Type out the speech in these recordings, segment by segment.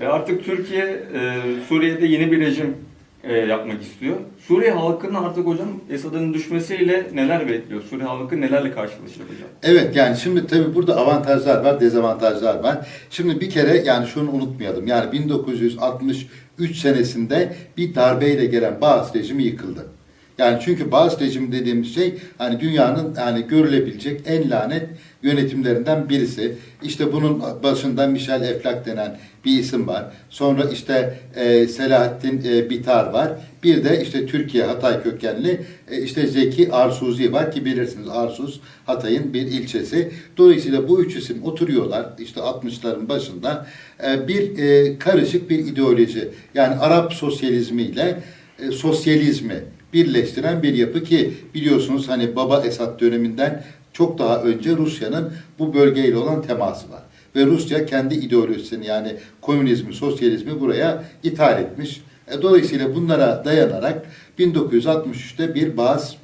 Ve artık Türkiye e, Suriye'de yeni bir rejim e, yapmak istiyor. Suriye halkının artık hocam Esad'ın düşmesiyle neler bekliyor? Suriye halkı nelerle karşılaşacak hocam? Evet yani şimdi tabii burada avantajlar var, dezavantajlar var. Şimdi bir kere yani şunu unutmayalım. Yani 1963 senesinde bir darbeyle gelen Baas rejimi yıkıldı. Yani çünkü Baas rejimi dediğimiz şey hani dünyanın yani görülebilecek en lanet yönetimlerinden birisi. İşte bunun başında Michel Eflak denen bir isim var. Sonra işte e, Selahattin e, Bitar var. Bir de işte Türkiye Hatay kökenli e, işte Zeki Arsuzi var ki bilirsiniz Arsuz Hatay'ın bir ilçesi. Dolayısıyla bu üç isim oturuyorlar işte 60'ların başında e, bir e, karışık bir ideoloji yani Arap sosyalizmiyle e, sosyalizmi birleştiren bir yapı ki biliyorsunuz hani Baba Esad döneminden çok daha önce Rusya'nın bu bölgeyle olan teması var. Ve Rusya kendi ideolojisini yani komünizmi, sosyalizmi buraya ithal etmiş. E, Dolayısıyla bunlara dayanarak 1963'te bir bazı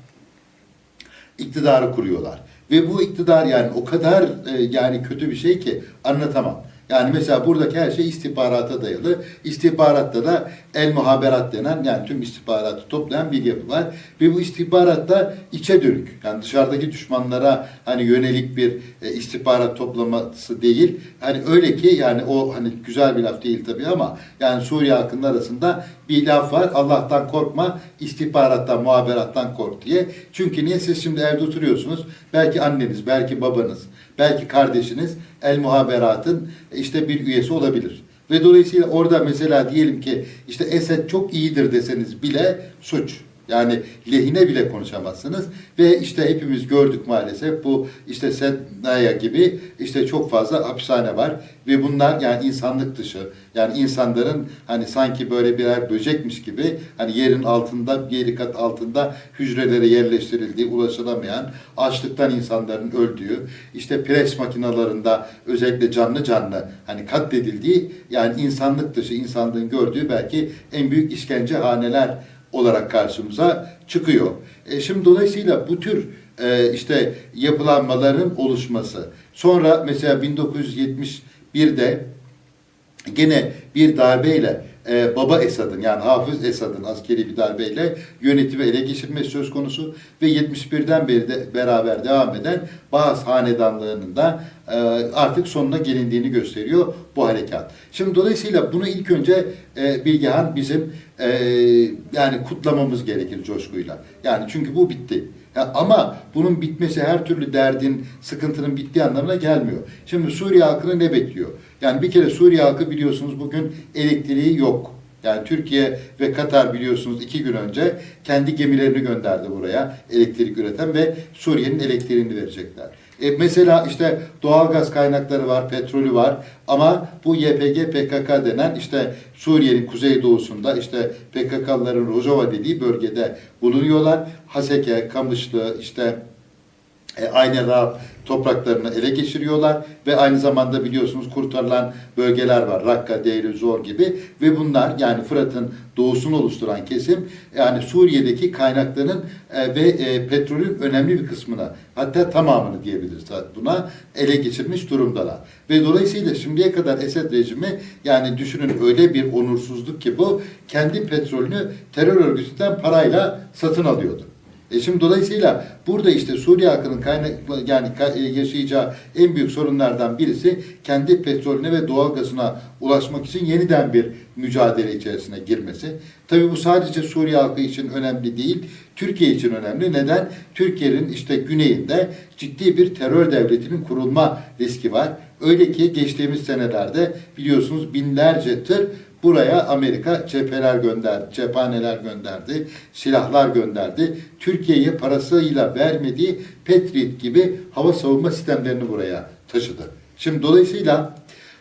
iktidarı kuruyorlar. Ve bu iktidar yani o kadar e, yani kötü bir şey ki anlatamam. Yani mesela buradaki her şey istihbarata dayalı. İstihbaratta da el muhaberat denen yani tüm istihbaratı toplayan bir yapı var. Ve bu istihbaratta içe dönük. Yani dışarıdaki düşmanlara hani yönelik bir e, istihbarat toplaması değil. Hani öyle ki yani o hani güzel bir laf değil tabii ama yani Suriye halkının arasında bir laf var. Allah'tan korkma, istihbarattan, muhaberattan kork diye. Çünkü niye siz şimdi evde oturuyorsunuz? Belki anneniz, belki babanız, belki kardeşiniz el muhaberatın işte bir üyesi olabilir. Ve dolayısıyla orada mesela diyelim ki işte Esed çok iyidir deseniz bile suç. Yani lehine bile konuşamazsınız. Ve işte hepimiz gördük maalesef bu işte Sednaya gibi işte çok fazla hapishane var. Ve bunlar yani insanlık dışı. Yani insanların hani sanki böyle birer böcekmiş gibi hani yerin altında yeri kat altında hücrelere yerleştirildiği ulaşılamayan açlıktan insanların öldüğü işte pres makinalarında özellikle canlı canlı hani katledildiği yani insanlık dışı insanlığın gördüğü belki en büyük işkence haneler olarak karşımıza çıkıyor. E şimdi dolayısıyla bu tür e, işte yapılanmaların oluşması. Sonra mesela 1971'de gene bir darbeyle e, Baba Esad'ın yani Hafız Esad'ın askeri bir darbeyle yönetimi ele geçirmesi söz konusu ve 71'den beri de beraber devam eden Bağız Hanedanlığı'nın da e, artık sonuna gelindiğini gösteriyor bu harekat. Şimdi dolayısıyla bunu ilk önce e, Bilgehan bizim e, yani kutlamamız gerekir coşkuyla. Yani çünkü bu bitti. Ya ama bunun bitmesi her türlü derdin, sıkıntının bittiği anlamına gelmiyor. Şimdi Suriye halkını ne bekliyor? Yani bir kere Suriye halkı biliyorsunuz bugün elektriği yok. Yani Türkiye ve Katar biliyorsunuz iki gün önce kendi gemilerini gönderdi buraya elektrik üreten ve Suriye'nin elektriğini verecekler. E mesela işte doğalgaz kaynakları var, petrolü var ama bu YPG PKK denen işte Suriye'nin kuzeydoğusunda işte PKK'ların Rojava dediği bölgede bulunuyorlar. Haseke, Kamışlı, işte e, aynı Rab topraklarını ele geçiriyorlar ve aynı zamanda biliyorsunuz kurtarılan bölgeler var. Rakka, Deir, Zor gibi ve bunlar yani Fırat'ın doğusunu oluşturan kesim yani Suriye'deki kaynakların e, ve e, petrolün önemli bir kısmını hatta tamamını diyebiliriz buna ele geçirmiş durumdalar. Ve dolayısıyla şimdiye kadar Esed rejimi yani düşünün öyle bir onursuzluk ki bu kendi petrolünü terör örgütünden parayla satın alıyordu. E şimdi dolayısıyla burada işte Suriye halkının kaynak yani e, yaşayacağı en büyük sorunlardan birisi kendi petrolüne ve doğalgazına ulaşmak için yeniden bir mücadele içerisine girmesi. Tabii bu sadece Suriye halkı için önemli değil, Türkiye için önemli. Neden? Türkiye'nin işte güneyinde ciddi bir terör devletinin kurulma riski var. Öyle ki geçtiğimiz senelerde biliyorsunuz binlerce tır Buraya Amerika cepheler gönderdi, cephaneler gönderdi, silahlar gönderdi. Türkiye'ye parasıyla vermediği Patriot gibi hava savunma sistemlerini buraya taşıdı. Şimdi dolayısıyla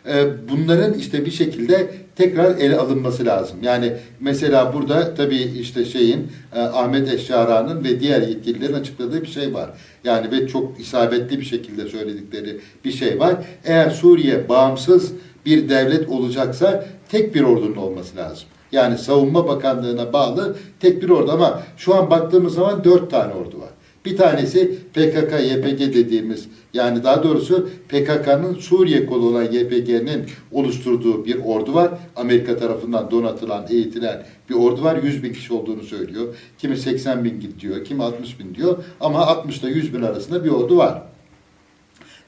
e, bunların işte bir şekilde tekrar ele alınması lazım. Yani mesela burada tabii işte şeyin e, Ahmet Eşşara'nın ve diğer yetkililerin açıkladığı bir şey var. Yani ve çok isabetli bir şekilde söyledikleri bir şey var. Eğer Suriye bağımsız bir devlet olacaksa tek bir ordunun olması lazım. Yani Savunma Bakanlığı'na bağlı tek bir ordu ama şu an baktığımız zaman dört tane ordu var. Bir tanesi PKK, YPG dediğimiz yani daha doğrusu PKK'nın Suriye kolu olan YPG'nin oluşturduğu bir ordu var. Amerika tarafından donatılan, eğitilen bir ordu var. 100 bin kişi olduğunu söylüyor. Kimi 80 bin diyor, kimi 60 bin diyor. Ama 60 ile 100 bin arasında bir ordu var.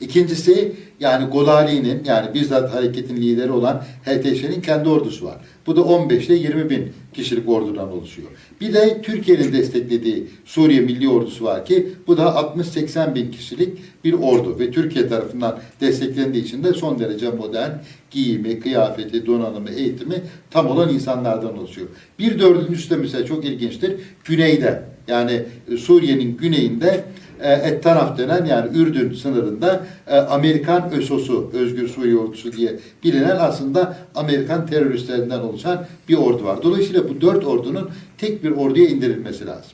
İkincisi yani Golali'nin yani bizzat hareketin lideri olan HTŞ'nin kendi ordusu var. Bu da 15 ile 20 bin kişilik ordudan oluşuyor. Bir de Türkiye'nin desteklediği Suriye Milli Ordusu var ki bu da 60-80 bin kişilik bir ordu ve Türkiye tarafından desteklendiği için de son derece modern giyimi, kıyafeti, donanımı, eğitimi tam olan insanlardan oluşuyor. Bir dördüncüsü de mesela çok ilginçtir. Güneyde yani Suriye'nin güneyinde Et Tanaf denen yani Ürdün sınırında e, Amerikan ÖSOS'u, Özgür Suriye Ordusu diye bilinen aslında Amerikan teröristlerinden oluşan bir ordu var. Dolayısıyla bu dört ordunun tek bir orduya indirilmesi lazım.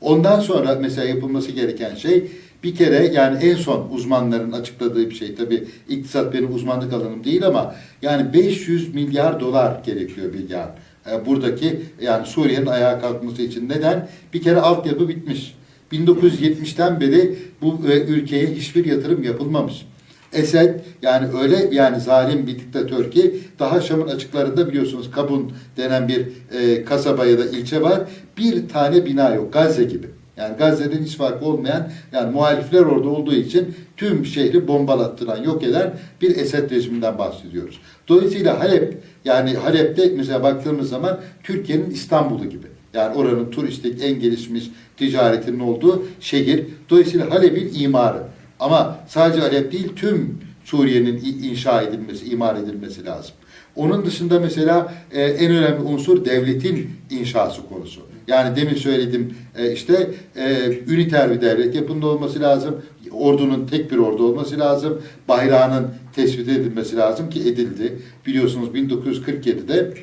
Ondan sonra mesela yapılması gereken şey bir kere yani en son uzmanların açıkladığı bir şey tabii iktisat benim uzmanlık alanım değil ama yani 500 milyar dolar gerekiyor bir yan. E, Buradaki yani Suriye'nin ayağa kalkması için neden? Bir kere altyapı bitmiş. 1970'ten beri bu e, ülkeye hiçbir yatırım yapılmamış. Esed yani öyle yani zalim bir diktatör ki daha Şam'ın açıklarında biliyorsunuz Kabun denen bir e, kasaba ya da ilçe var. Bir tane bina yok Gazze gibi. Yani Gazze'den hiç farkı olmayan yani muhalifler orada olduğu için tüm şehri bombalattıran, yok eden bir Esed rejiminden bahsediyoruz. Dolayısıyla Halep yani Halep'te mesela baktığımız zaman Türkiye'nin İstanbul'u gibi. Yani oranın turistik en gelişmiş ticaretinin olduğu şehir. Dolayısıyla Halep'in imarı. Ama sadece Halep değil tüm Suriye'nin inşa edilmesi, imar edilmesi lazım. Onun dışında mesela e, en önemli unsur devletin inşası konusu. Yani demin söyledim e, işte e, üniter bir devlet yapında olması lazım. Ordunun tek bir ordu olması lazım. Bayrağının tespit edilmesi lazım ki edildi. Biliyorsunuz 1947'de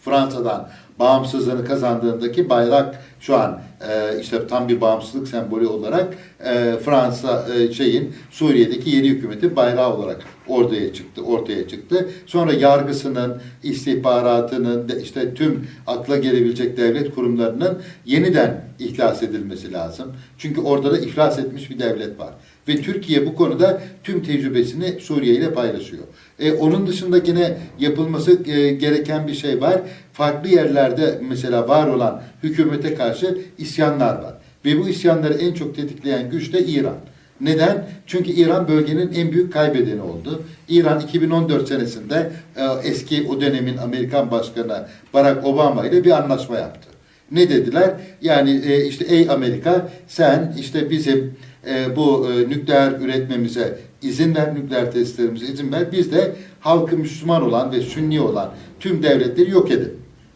Fransa'dan bağımsızlığını kazandığındaki bayrak şu an e, işte tam bir bağımsızlık sembolü olarak e, Fransa e, şeyin Suriye'deki yeni hükümetin bayrağı olarak ortaya çıktı, ortaya çıktı. Sonra yargısının, istihbaratının, de işte tüm akla gelebilecek devlet kurumlarının yeniden ihlas edilmesi lazım. Çünkü orada da iflas etmiş bir devlet var. Ve Türkiye bu konuda tüm tecrübesini Suriye ile paylaşıyor. E, onun dışında yine yapılması e, gereken bir şey var. Farklı yerlerde mesela var olan hükümete karşı isyanlar var. Ve bu isyanları en çok tetikleyen güç de İran. Neden? Çünkü İran bölgenin en büyük kaybedeni oldu. İran 2014 senesinde e, eski o dönemin Amerikan Başkanı Barack Obama ile bir anlaşma yaptı. Ne dediler? Yani e, işte ey Amerika sen işte bizim e, bu e, nükleer üretmemize izin ver, nükleer testlerimize izin ver. Biz de halkı Müslüman olan ve Sünni olan tüm devletleri yok edin.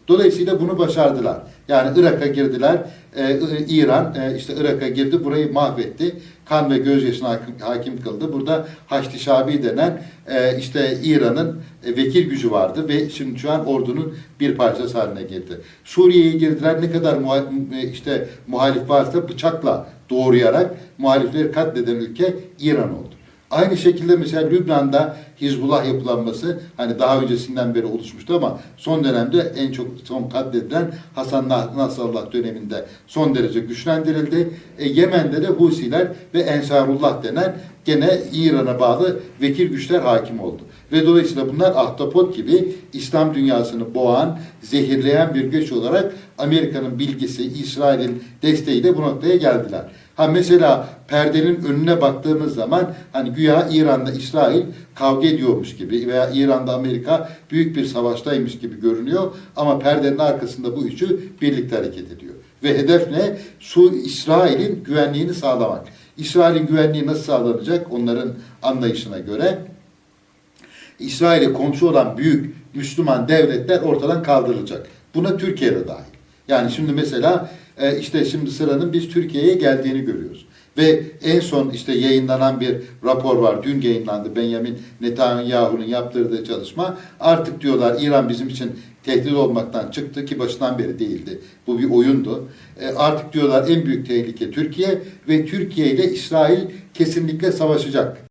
Dolayısıyla bunu başardılar. Yani Irak'a girdiler, e, İ- İran e, işte Irak'a girdi, burayı mahvetti. Kan ve gözyaşına hakim, hakim kıldı. Burada Haçlı Şabi denen e, işte İran'ın e, vekil gücü vardı ve şimdi şu an ordunun bir parçası haline geldi. Suriye'ye girdiler ne kadar muha- e, işte muhalif varsa bıçakla doğrayarak muhalifleri katleden ülke İran oldu. Aynı şekilde mesela Lübnan'da Hizbullah yapılanması hani daha öncesinden beri oluşmuştu ama son dönemde en çok son katledilen Hasan Nasrallah döneminde son derece güçlendirildi. E, Yemen'de de Husiler ve Ensarullah denen gene İran'a bağlı vekil güçler hakim oldu. Ve dolayısıyla bunlar ahtapot gibi İslam dünyasını boğan, zehirleyen bir güç olarak Amerika'nın bilgisi, İsrail'in desteğiyle bu noktaya geldiler. Ha mesela perdenin önüne baktığımız zaman hani güya İran'da İsrail kavga ediyormuş gibi veya İran'da Amerika büyük bir savaştaymış gibi görünüyor ama perdenin arkasında bu üçü birlikte hareket ediyor. Ve hedef ne? Su İsrail'in güvenliğini sağlamak. İsrail'in güvenliği nasıl sağlanacak? Onların anlayışına göre İsrail'e komşu olan büyük Müslüman devletler ortadan kaldırılacak. Buna Türkiye de dahil. Yani şimdi mesela e, işte şimdi sıranın biz Türkiye'ye geldiğini görüyoruz. Ve en son işte yayınlanan bir rapor var. Dün yayınlandı. Benjamin Netanyahu'nun yaptırdığı çalışma. Artık diyorlar İran bizim için tehdit olmaktan çıktı ki başından beri değildi. Bu bir oyundu. E, artık diyorlar en büyük tehlike Türkiye ve Türkiye ile İsrail kesinlikle savaşacak.